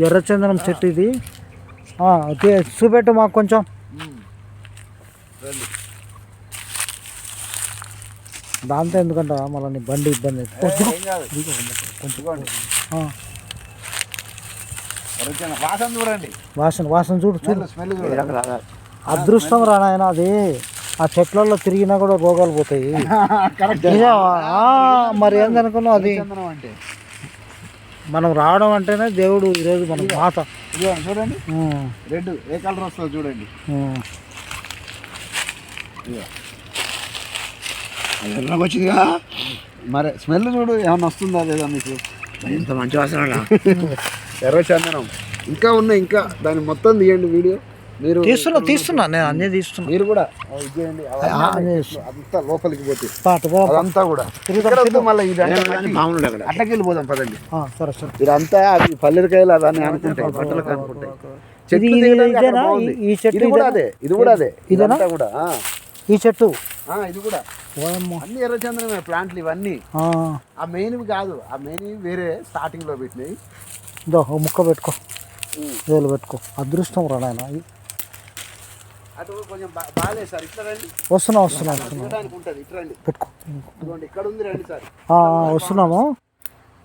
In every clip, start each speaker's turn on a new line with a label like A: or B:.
A: ఎర్రచందనం చెట్టు ఇది. చూపెట్టు మాకు కొంచెం. దాంతో ఎందుకంట మళ్ళీ నీ బండి ఇబ్బంది
B: వాసన చూడండి.
A: వాసన వాసన చూడు చూడు.
B: స్మెల్
A: అదృష్టం రా నాయన అది. ఆ చెట్లలో తిరిగినా కూడా రోగాలు పోతాయి.
B: కరెక్ట్.
A: నిజమా? ఆ, మరి ఏందనుకున్నావు అది? మనం రావడం అంటేనే దేవుడు ఈరోజు మన మాత.
B: చూడండి. రెడ్ ఏ కలర్ వస్తుందో చూడండి. ఎర్రగా వచ్చిందిగా. మరి స్మెల్ చూడు ఏమన్నా వస్తుందా లేదా మీకు?
C: ఎంత మంచి వాసన
B: ఎర్ర చందనం. ఇంకా ఉన్నాయి ఇంకా. దాన్ని మొత్తం తీయండి వీడియో. మీరు
A: తీస్తున్నా తీస్తున్నా నేను అన్నీ తీస్తున్నా.
B: మీరు కూడా. అంతా లోపలికి పోతే. అదంతా కూడా. మళ్ళీ ఇది అట్లకి వెళ్ళిపోదాం పదండి.
A: ఆ, సరే సరే.
B: ఇదంతా అవి పల్లెరికాయలు అవన్నీ అనుకుంటాయి బట్టలకు అనుకుంటాయి.
A: చెట్టు
B: ఇది కూడా? అదే ఇది కూడా అదే? ఇదంతా కూడా
A: ఈ చెట్టు?
B: ఆ, ఇది కూడా. అన్ని ఎర్రచందనమే ప్లాంట్లు ఇవన్నీ.
A: ఆ,
B: ఆ మెయిన్వి కాదు ఆ మెయిన్ వేరే స్టార్టింగ్లో పెట్టినాయి
A: ముక్క పెట్టుకో. వేలు పెట్టుకో. అదృష్టం రా నాయన
B: అటు కొంచెం బా- బాగాలేదు సార్. ఇట్లా రండి.
A: వస్తున్నా వస్తున్నా వస్తున్నా.
B: చూడడానికి ఉంటుంది. ఇట్లా రండి.
A: పెట్టుకో.
B: ఇదిగోండి ఇక్కడ ఉంది రండి సార్.
A: ఆ, ఆ, వస్తున్నాము.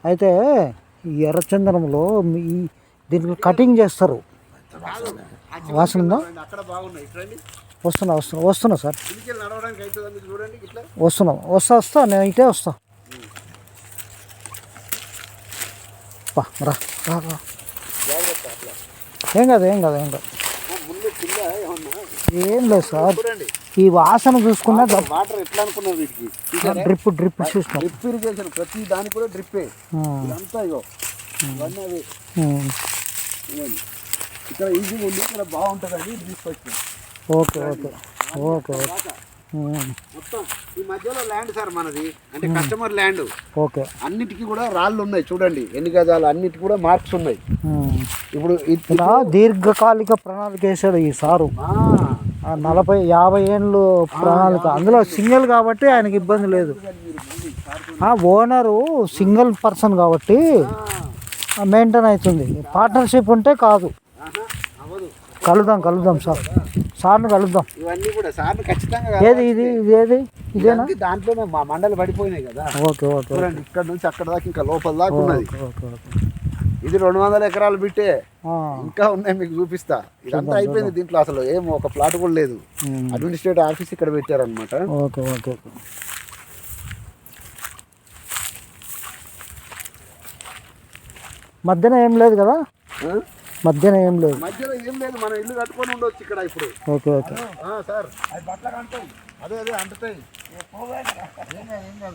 A: అయితే ఈ ఎర్రచందనంలో మీ- ఈ దీనికి కటింగ్ చేస్తారు. వాసన ఉందా?
B: చూడండి, అక్కడ బాగున్నాయి. ఇట్లా రండి.
A: వస్తున్నా వస్తున్నా వస్తున్నా సార్.
B: నడవడానికి చూడండి ఇట్లా?
A: వస్తున్నా వస్తా వస్తా నేను ఇటే వస్తా. రా రా ఏం కాదు ఏం కాదు ఏం కాదు. ఏం లేదు సార్. ఈ వాసన చూసుకున్నా
B: వాటర్ ఎట్లా అనుకున్నారు వీటికి?
A: డ్రిప్ డ్రిప్ చూసినాం.
B: డ్రిప్ ఇరిగేషన్ ప్రతి దానికి కూడా డ్రిప్పే. ఇదంతా ఇగో. ఇవన్నీ అవి. ఇక్కడ ఈజీగా ఉంది ఇక్కడ ఇది తీసుకొచ్చాం
A: ఓకే ఓకే. Okay okay.
B: మొత్తం ఈ మధ్యలో ల్యాండ్ సార్ మనది. అంటే కస్టమర్ ల్యాండ్
A: ఓకే
B: అన్నిటికీ కూడా రాళ్ళు ఉన్నాయి చూడండి. ఎన్ని గజాలు అన్నిటికీ కూడా మార్క్స్ ఉన్నాయి.
A: ఉమ్.
B: ఇప్పుడు
A: ఇలా దీర్ఘకాలిక ప్రణాళిక వేసాడు ఈ సారు. నలభై యాభై ఏళ్ళు ప్రణాళిక. అందులో సింగిల్ కాబట్టి ఆయనకి ఇబ్బంది లేదు. ఆ ఓనరు సింగిల్ పర్సన్ కాబట్టి మెయింటైన్ అవుతుంది. పార్ట్నర్షిప్ ఉంటే కాదు. కలుద్దాం కలుద్దాం సార్. సార్ని కలుద్దాం.
B: ఇవన్నీ కూడా సార్ ఖచ్చితంగా
A: ఏది ఇది? ఇది ఏది? ఇదేనా?
B: దాంట్లోనే మా మండలు పడిపోయినాయి కదా.
A: ఓకే ఓకే
B: చూడండి ఇక్కడ నుంచి అక్కడ దాకా ఇంకా లోపల దాకా ఉన్నది.
A: Okay okay. ఓకే
B: ఇది రెండు వందల ఎకరాలు బిట్టే. ఇంకా ఉన్నాయి మీకు చూపిస్తా. ఇదంతా అయిపోయింది దీంట్లో అసలు ఏం ఒక ప్లాట్ కూడా లేదు. అడ్మినిస్ట్రేటివ్ ఆఫీస్ ఇక్కడ పెట్టారనమాట
A: ఓకే ఓకే. మధ్యన ఏం లేదు కదా? మధ్యన ఏం లేదు.
B: మధ్యలో ఏం లేదు మనం ఇల్లు కట్టుకొని ఉండొచ్చు ఇక్కడ ఇప్పుడు.
A: Okay okay.
B: ఆ, సార్. అది బట్టలు అంటాయి. అదే అదే అంటుతాయి.